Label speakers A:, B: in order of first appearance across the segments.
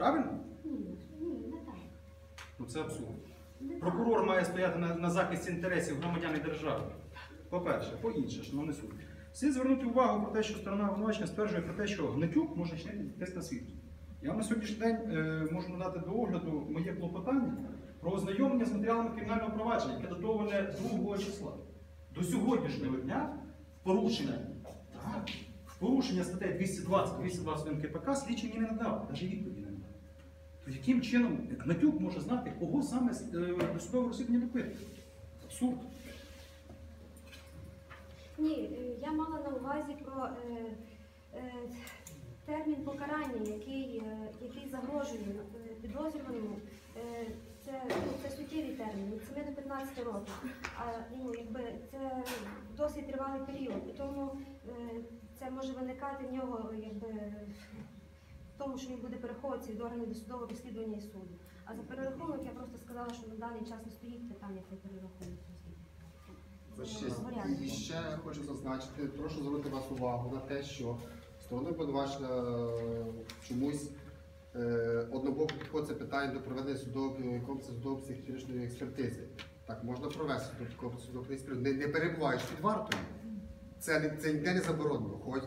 A: правильно?
B: Ні, не так.
A: Ну це абсурд. Прокурор має стояти на, на захисті інтересів громадян і держави. По-перше, по-інше, шановний суд. Слід звернути увагу про те, що сторона обвинувачення стверджує про те, що Гнатюк може чинити тест на свідку. Я вам на сьогоднішній день е, можу надати до огляду моє клопотання про ознайомлення з матеріалами кримінального провадження, яке датоване 2 числа. До сьогоднішнього дня в порушення, так, в порушення статей 220 221 КПК слідчий мені не надав, навіть відповіді не надав. Яким чином Гнатюк може знати, кого саме е, досудове розслідування допитує? Абсурд.
B: Ні, е, я мала на увазі про е, е, термін покарання, який, е, який загрожує е, підозрюваному. Е, це, це суттєвий термін, від 7 до 15 років. А ну, якби це досить тривалий період, тому е, це може виникати в нього якби, тому, що він буде переховуватися від органів досудового розслідування і суду. А за перерахунок я просто сказала, що на даний час не стоїть питання про перерахунок.
C: І ще хочу зазначити, прошу звернути вас увагу на те, що стороною обвинувачення е, чомусь е, однобоко підходить питання до проведення судово психіатричної експертизи. Так можна провести судової експертизи, не, не перебуваєш під вартою. Це не це ніде не заборонено. Хоч,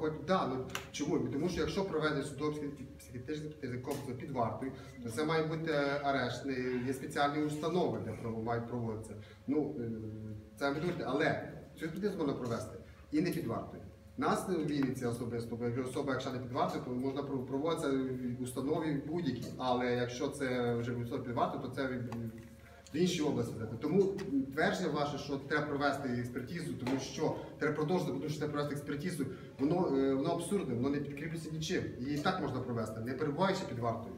C: хоч да, ну чому? Тому що якщо судово психіатричної експертизи комплексу під вартою, то це має бути арешт, є спеціальні установи, де мають проводитися. Ну, е, це абсурд, але цю експертизу можна провести і не під вартою. Нас в Вінниці особисто, бо особа, якщо не під вартою, то можна пров- проводитися в установі будь-які. Але якщо це вже під вартою, то це в- іншій області. Тому твердження ваше, що треба провести експертизу, тому що треба продовжити, тому що треба провести експертизу, воно, е, воно абсурдне, воно не підкріплюється нічим. Її і так можна провести, не перебуваючи під вартою.